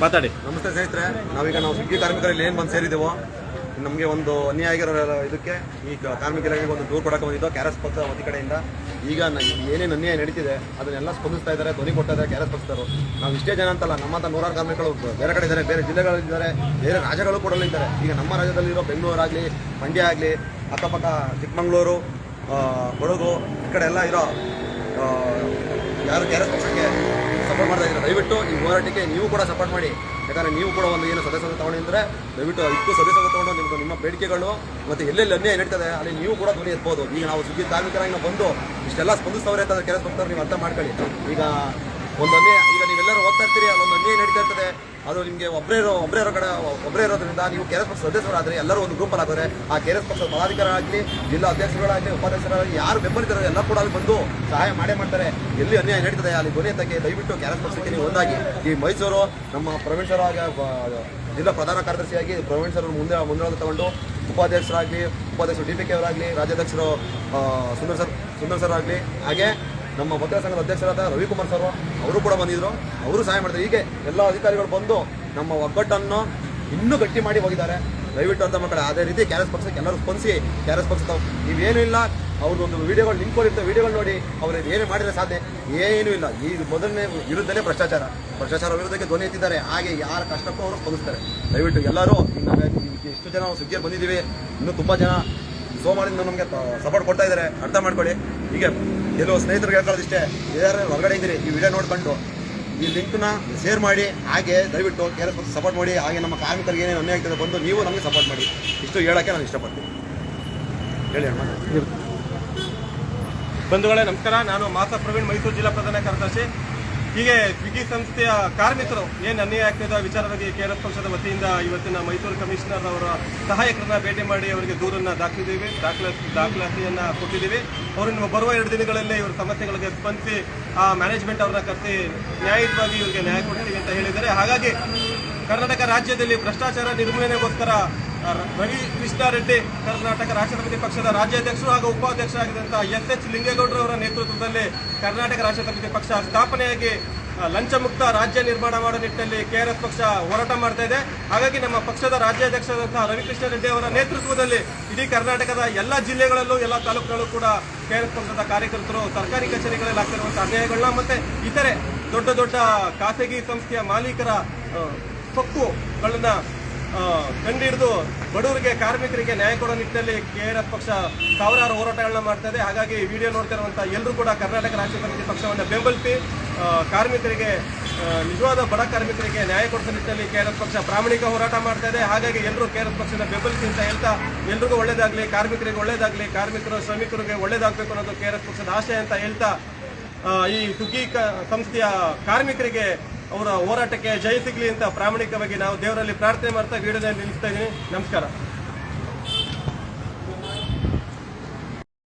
ಮಾತಾಡಿ. ನಮಸ್ತೆ ಸ್ನೇಹಿತರೆ, ನಾವೀಗ ನಾವು ಸ್ವಿಗ್ಗಿ ಕಾರ್ಮಿಕರಲ್ಲಿ ಏನು ಬಂದು ಸೇರಿದೆವೋ, ನಮಗೆ ಒಂದು ಅನ್ಯಾಯ ಆಗಿರೋ ಇದಕ್ಕೆ ಈ ಕ- ಕಾರ್ಮಿಕರಿಗೆ ಒಂದು ದೂರು ಕೊಡಕ್ಕೆ ಬಂದಿದ್ದು ಕ್ಯಾರಸ್ ಪಕ್ಷ ವತಿ ಕಡೆಯಿಂದ. ಈಗ ಏನೇನು ಅನ್ಯಾಯ ನಡೀತಿದೆ, ಅದನ್ನೆಲ್ಲ ಸ್ಪಂದಿಸ್ತಾ ಇದ್ದಾರೆ, ಧ್ವನಿ ಕೊಡ್ತಾ ಇದ್ದಾರೆ ಕ್ಯಾರಸ್ ಪಕ್ಷದವರು. ನಾವು ಇಷ್ಟೇ ಜನ ಅಂತಲ್ಲ ನಮ್ಮಂಥ ನೂರಾರು ಕಾರ್ಮಿಕರು ಬೇರೆ ಕಡೆ ಇದ್ದಾರೆ, ಬೇರೆ ಜಿಲ್ಲೆಗಳಲ್ಲಿದ್ದಾರೆ ಬೇರೆ ರಾಜ್ಯಗಳು ಕೂಡ ಇದ್ದಾರೆ. ಈಗ ನಮ್ಮ ರಾಜ್ಯದಲ್ಲಿರೋ ಬೆಂಗಳೂರಾಗಲಿ, ಮಂಡ್ಯ ಆಗಲಿ, ಅಕ್ಕಪಕ್ಕ ಚಿಕ್ಕಮಗಳೂರು ಕೊಡಗು, ಈ ಕಡೆ ಎಲ್ಲ ಇರೋ ಯಾರು ಕೆ ಆರ್ ಎಸ್ ಪಕ್ಷಕ್ಕೆ ಸಪೋರ್ಟ್ ಮಾಡ್ತಾ ದಯವಿಟ್ಟು ಈ ಹೋರಾಟಕ್ಕೆ ನೀವು ಕೂಡ ಸಪೋರ್ಟ್ ಮಾಡಿ. ಯಾಕಂದ್ರೆ ನೀವು ಕೂಡ ಒಂದು ಏನು ಸದಸ್ಯತ್ವ ತಗೊಂಡಿದ್ರೆ, ದಯವಿಟ್ಟು ಇಷ್ಟು ಸದಸ್ಯರು ತಗೊಂಡು ನಿಮ್ಮದು ನಿಮ್ಮ ಬೇಡಿಕೆಗಳು ಮತ್ತು ಎಲ್ಲೆಲ್ಲಿ ಅನ್ಯಾಯ ನಡೀತದೆ, ಅಲ್ಲಿ ನೀವು ಕೂಡ ಧ್ವನಿ ಎತ್ಬೋದು. ಈಗ ನಾವು ಸುದ್ದಿ ಕಾರ್ಮಿಕರಾಗಿ ನಾವು ಬಂದು ಇಷ್ಟೆಲ್ಲ ಸ್ಪಂದಿಸ್ತವ್ರೆ ಅಂತ ಕೆಲಸ ಆರ್ ನೀವು ಅರ್ಥ ಮಾಡ್ಕೊಳ್ಳಿ. ಈಗ ಒಂದು ಅನ್ಯಾಯ ಈಗ ನೀವೆಲ್ಲರೂ ಹೋಗ್ತಾ ಇರ್ತೀರಿ, ಅಲ್ಲೊಂದು ಅನ್ಯಾಯ ನಡೀತಾ ಇರ್ತದೆ. ಅದು ನಿಮಗೆ ಒಬ್ಬರೇ ಇರೋ ಒಬ್ಬರೇ ಇರೋ ಕಡೆ ಒಬ್ಬರೇ ಇರೋದ್ರಿಂದ ನೀವು ಕೆ ಎಸ್ ಪಕ್ಷ ಸದಸ್ಯರಾದರೆ ಎಲ್ಲರೂ ಒಂದು ಗ್ರೂಪಲ್ಲಿ ಆದರೆ ಆ ಕೆ ಎಸ್ ಪಕ್ಷದ ಪದಾಧಿಕಾರಿಗಳಾಗಲಿ, ಜಿಲ್ಲಾ ಅಧ್ಯಕ್ಷರುಗಳಾಗಲಿ, ಉಪಾಧ್ಯಕ್ಷರಾಗಲಿ, ಯಾರು ಬೆಂಬಲಿತರೋ ಎಲ್ಲ ಕೂಡ ಅಲ್ಲಿ ಬಂದು ಸಹಾಯ ಮಾಡೇ ಮಾಡ್ತಾರೆ. ಎಲ್ಲಿ ಅನ್ಯಾಯ ನಡೀತದೆ ಅಲ್ಲಿ ಕೊನೆ ತಗ್ಗೆ ದಯವಿಟ್ಟು ಕೆ ಪಕ್ಷಕ್ಕೆ ನೀವು ಒಂದಾಗಿ. ಈ ಮೈಸೂರು ನಮ್ಮ ಪ್ರವೀಣ್ ಸರ್ ಜಿಲ್ಲಾ ಪ್ರಧಾನ ಕಾರ್ಯದರ್ಶಿಯಾಗಿ ಪ್ರವೀಣ್ ಸರ್ ಮುಂದೆ ಮುಂದೆ ತಗೊಂಡು ಉಪಾಧ್ಯಕ್ಷರಾಗಲಿ, ಉಪಾಧ್ಯಕ್ಷರು ಡಿ ಪಿ ಕೆ ಅವರಾಗಲಿ, ರಾಜ್ಯಾಧ್ಯಕ್ಷರು ಸುಂದರ್ ಸರ್ ಸುಂದರ್ ಸರ್ ಆಗಲಿ. ಹಾಗೆ ನಮ್ಮ ವಕೀಲ ಸಂಘದ ಅಧ್ಯಕ್ಷರಾದ ರವಿಕುಮಾರ್ ಸರ್ ಅವರು ಕೂಡ ಬಂದಿದ್ರು. ಅವರು ಸಹಾಯ ಮಾಡಿದ್ರು. ಹೀಗೆ ಎಲ್ಲ ಅಧಿಕಾರಿಗಳು ಬಂದು ನಮ್ಮ ಒಗ್ಗಟ್ಟನ್ನು ಇನ್ನೂ ಗಟ್ಟಿ ಮಾಡಿ ಹೋಗಿದ್ದಾರೆ ದಯವಿಟ್ಟು ಅಂತ ಮಕ್ಕಳು, ಅದೇ ರೀತಿ ಕ್ಯಾರಸ್ ಪಕ್ಷಕ್ಕೆ ಎಲ್ಲರೂ ಸ್ಪಂದಿಸಿ. ಕ್ಯಾರಸ್ ಪಕ್ಷ ನೀವೇನು ಇಲ್ಲ ಅವ್ರದ್ದೊಂದು ವಿಡಿಯೋಗಳು, ಲಿಂಕ್ ಇರ್ತವೆ ವಿಡಿಯೋಗಳು ನೋಡಿ, ಅವ್ರು ಏನು ಮಾಡಿದರೆ ಸಾಧ್ಯ, ಏನೂ ಇಲ್ಲ. ಈ ಮೊದಲನೇ ವಿರುದ್ಧನೇ ಭ್ರಷ್ಟಾಚಾರ. ಭ್ರಷ್ಟಾಚಾರ ವಿರುದ್ಧಕ್ಕೆ ಧ್ವನಿ ಎತ್ತಿದ್ದಾರೆ. ಹಾಗೆ ಯಾರ ಕಷ್ಟಕ್ಕೂ ಅವರು ಸ್ಪಂದಿಸ್ತಾರೆ. ದಯವಿಟ್ಟು ಎಲ್ಲರೂ ಎಷ್ಟು ಜನ ನಾವು ಸುಗ್ಗಿಯಲ್ಲಿ ಬಂದಿದ್ದೀವಿ. ಇನ್ನೂ ತುಂಬ ಜನ ಸೋಮವಾರದಿಂದ ನಮಗೆ ಸಪೋರ್ಟ್ ಕೊಡ್ತಾ ಇದ್ದಾರೆ. ಅರ್ಥ ಮಾಡ್ಕೊಳ್ಳಿ. ಹೀಗೆ ಕೆಲವು ಸ್ನೇಹಿತರಿಗೆ ಹೇಳ್ಕೊಳ್ಳೋದಿಷ್ಟೇ ಯಾರು ಹೊರಗಡೆ ಇದ್ದೀರಿ, ಈ ವಿಡಿಯೋ ನೋಡ್ಕೊಂಡು ಈ ಲಿಂಕ್ನ ಶೇರ್ ಮಾಡಿ, ಹಾಗೆ ದಯವಿಟ್ಟು ಕೆ ಆರ್ ಎಸ್ ಸಪೋರ್ಟ್ ಮಾಡಿ, ಹಾಗೆ ನಮ್ಮ ಕಾರ್ಮಿಕರಿಗೆ ಏನೇನು ಅನ್ಯಾಯ ಆಗ್ತದೆ ಬಂದು ನೀವು ನಮಗೆ ಸಪೋರ್ಟ್ ಮಾಡಿ. ಇಷ್ಟು ಹೇಳೋಕ್ಕೆ ನಾನು ಇಷ್ಟಪಡ್ತೀನಿ. ಹೇಳಿ ಅಣ್ಣ. ಬಂಧುಗಳೇ, ನಮಸ್ಕಾರ. ನಾನು ಮಾತಾ ಪ್ರವೀಣ್ ಮೈಸೂರು ಜಿಲ್ಲಾ ಪ್ರಧಾನ ಕಾರ್ಯದರ್ಶಿ. ಹೀಗೆ ಸ್ವಿಗ್ಗಿ ಸಂಸ್ಥೆಯ ಕಾರ್ಮಿಕರು ಏನು ಅನ್ಯಾಯ ಆಗ್ತಿದೆ ವಿಚಾರವಾಗಿ ಕೇರಳ ಪಕ್ಷದ ವತಿಯಿಂದ ಇವತ್ತಿನ ಮೈಸೂರು ಕಮಿಷನರ್ ಅವರ ಸಹಾಯಕರನ್ನ ಭೇಟಿ ಮಾಡಿ ಅವರಿಗೆ ದೂರನ್ನ ದಾಖಲಿದ್ದೀವಿ. ದಾಖಲಾ, ದಾಖಲಾತಿಯನ್ನ ಕೊಟ್ಟಿದ್ದೀವಿ. ಅವರನ್ನು ಬರುವ ಎರಡು ದಿನಗಳಲ್ಲಿ ಇವರ ಸಮಸ್ಯೆಗಳಿಗೆ ಸ್ಪಂದಿಸಿ ಆ ಮ್ಯಾನೇಜ್ಮೆಂಟ್ ಅವ್ರನ್ನ ಕರೆಸಿ ನ್ಯಾಯಯುತವಾಗಿ ಇವರಿಗೆ ನ್ಯಾಯ ಕೊಡ್ತೀವಿ ಅಂತ ಹೇಳಿದ್ದಾರೆ. ಹಾಗಾಗಿ ಕರ್ನಾಟಕ ರಾಜ್ಯದಲ್ಲಿ ಭ್ರಷ್ಟಾಚಾರ ನಿರ್ಮೂಲನೆಗೋಸ್ಕರ ರವಿ ಕೃಷ್ಣಾರೆಡ್ಡಿ ಕರ್ನಾಟಕ ರಾಷ್ಟ್ರ ಸಮಿತಿ ಪಕ್ಷದ ರಾಜ್ಯಾಧ್ಯಕ್ಷರು ಹಾಗೂ ಉಪಾಧ್ಯಕ್ಷರಾಗಿದ್ದಂತಹ ಎಸ್ ಎಚ್ ಲಿಂಗೇಗೌಡರವರ ನೇತೃತ್ವದಲ್ಲಿ ಕರ್ನಾಟಕ ರಾಷ್ಟ್ರ ಪಕ್ಷ ಸ್ಥಾಪನೆಯಾಗಿ ಲಂಚಮುಕ್ತ ಲಂಚ ಮುಕ್ತ ರಾಜ್ಯ ನಿರ್ಮಾಣ ಮಾಡೋ ನಿಟ್ಟಿನಲ್ಲಿ ಕೆಆರ್ಎಸ್ ಪಕ್ಷ ಹೋರಾಟ ಮಾಡ್ತಾ ಇದೆ. ಹಾಗಾಗಿ ನಮ್ಮ ಪಕ್ಷದ ರಾಜ್ಯಾಧ್ಯಕ್ಷರಾದಂತಹ ರವಿಕೃಷ್ಣ ರೆಡ್ಡಿ ಅವರ ನೇತೃತ್ವದಲ್ಲಿ ಇಡೀ ಕರ್ನಾಟಕದ ಎಲ್ಲ ಜಿಲ್ಲೆಗಳಲ್ಲೂ ಎಲ್ಲ ತಾಲೂಕುಗಳಲ್ಲೂ ಕೂಡ ಕೆಆರ್ಎಸ್ ಪಕ್ಷದ ಕಾರ್ಯಕರ್ತರು ಸರ್ಕಾರಿ ಕಚೇರಿಗಳಲ್ಲಿ ಆಗ್ತಿರುವಂತಹ ಅನ್ಯಾಯಗಳನ್ನ ಮತ್ತೆ ಇತರೆ ದೊಡ್ಡ ದೊಡ್ಡ ಖಾಸಗಿ ಸಂಸ್ಥೆಯ ಮಾಲೀಕರ ಆ, ಸೊಕ್ಕುಗಳನ್ನ ಹಿಡಿದು ಬಡವರಿಗೆ, ಕಾರ್ಮಿಕರಿಗೆ ನ್ಯಾಯ ಕೊಡೋ ನಿಟ್ಟಿನಲ್ಲಿ ಕೆ ಆರ್ ಎಫ್ ಪಕ್ಷ ಸಾವಿರಾರು ಹೋರಾಟಗಳನ್ನ ಮಾಡ್ತಾ ಇದೆ. ಹಾಗಾಗಿ ಈ ವಿಡಿಯೋ ನೋಡ್ತಿರುವಂತ ಎಲ್ಲರೂ ಕೂಡ ಕರ್ನಾಟಕ ರಾಜ್ಯ ಸಮಿತಿ ಪಕ್ಷವನ್ನು ಬೆಂಬಲಿಸಿ ಕಾರ್ಮಿಕರಿಗೆ ನಿಜವಾದ ಬಡ ಕಾರ್ಮಿಕರಿಗೆ ನ್ಯಾಯ ಕೊಡಿಸೋ ನಿಟ್ಟಿನಲ್ಲಿ ಕೆಆರ್ಎಸ್ ಪಕ್ಷ ಪ್ರಾಮಾಣಿಕ ಹೋರಾಟ ಮಾಡ್ತಾ ಇದೆ. ಹಾಗಾಗಿ ಎಲ್ಲರೂ ಕೆಆರ್ಎಸ್ ಪಕ್ಷದ ಬೆಂಬಲಿಸಿ ಅಂತ ಹೇಳ್ತಾ ಎಲ್ರಿಗೂ ಒಳ್ಳೇದಾಗಲಿ, ಕಾರ್ಮಿಕರಿಗೆ ಒಳ್ಳೇದಾಗಲಿ, ಕಾರ್ಮಿಕರು, ಶ್ರಮಿಕರಿಗೆ ಒಳ್ಳೇದಾಗಬೇಕು ಅನ್ನೋದು ಕೆಆರ್ಎಸ್ ಪಕ್ಷದ ಆಶಯ ಅಂತ ಹೇಳ್ತಾ ಈ ಸುಗ್ಗಿ ಕ- ಸಂಸ್ಥೆಯ ಕಾರ್ಮಿಕರಿಗೆ ಅವರ ಹೋರಾಟಕ್ಕೆ ಜಯ ಸಿಗಲಿ ಅಂತ ಪ್ರಾಮಾಣಿಕವಾಗಿ ನಾವು ದೇವರಲ್ಲಿ ಪ್ರಾರ್ಥನೆ ಮಾಡ್ತಾ ವಿಡಿಯೋದಲ್ಲಿ ನಿಲ್ಲಿಸ್ತಾ ಇದ್ದೀನಿ. ನಮಸ್ಕಾರ.